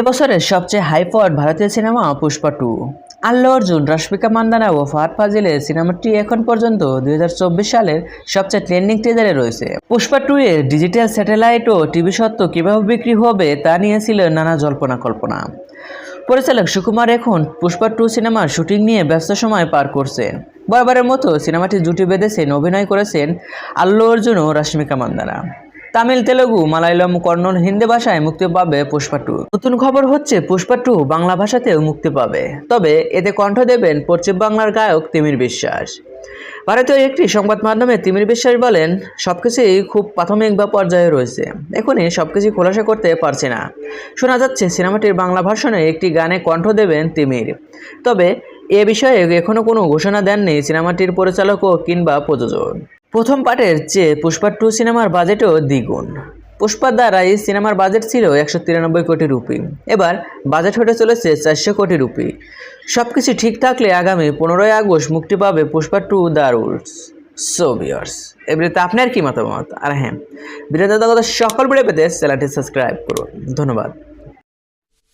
এবছরের সবচেয়ে হাইপড ভারতীয় সিনেমা পুষ্পা টু। আল্লু অর্জুন, রশ্মিকা মান্দানা ও ফাহাদ ফাজিলের সিনেমাটি এখন পর্যন্ত দুই হাজার চব্বিশ সালের সবচেয়ে ট্রেন্ডিং টিজারে রয়েছে। পুষ্পা টু এর ডিজিটাল স্যাটেলাইট ও টিভি সত্ত্ব কীভাবে বিক্রি হবে তা নিয়েছিল নানা জল্পনা কল্পনা। পরিচালক সুকুমার এখন পুষ্পা টু সিনেমার শুটিং নিয়ে ব্যস্ত সময় পার করছেন বরাবরের মতো সিনেমাটি জুটি বেঁধেছেন, অভিনয় করেছেন আল্লু অর্জুন ও রশ্মিকা মান্দানা। তামিল, তেলেগু, মালায়ালম কন্নড় হিন্দি ভাষায় মুক্তি পাবে পুষ্পা টু। নতুন খবর হচ্ছে পুষ্পা টু বাংলা ভাষাতেও মুক্তি পাবে। তবে এতে কণ্ঠ দেবেন পশ্চিম বাংলার গায়ক তিমির বিশ্বাস। ভারতীয় একটি সংবাদ মাধ্যমে তিমির বিশ্বাস বলেন, সবকিছুই খুব প্রাথমিক বা পর্যায়ে রয়েছে। এখনই সবকিছু খোলাসা করতে পারছি না। শোনা যাচ্ছে সিনেমাটির বাংলা ভাষণে একটি গানে কণ্ঠ দেবেন তিমির। তবে এ বিষয়ে এখনও কোনো ঘোষণা দেননি সিনেমাটির পরিচালক ও কিংবা প্রযোজক। প্রথম পার্টের চেয়ে পুষ্পা টু সিনেমার বাজেটও দ্বিগুণ। পুষ্পার দ্বারা এই সিনেমার বাজেট ছিল একশো তিরানব্বই কোটি রুপি। এবার বাজেট হতে চলেছে চারশো কোটি রুপি। সব কিছু ঠিক থাকলে আগামী পনেরোই আগস্ট মুক্তি পাবে Pushpa two the rules. So viewers এবারে আপনার কি মতামত? আর হ্যাঁ বিরোধী সকল ভিডিও পেতে চ্যানেলটি সাবস্ক্রাইব করুন। ধন্যবাদ।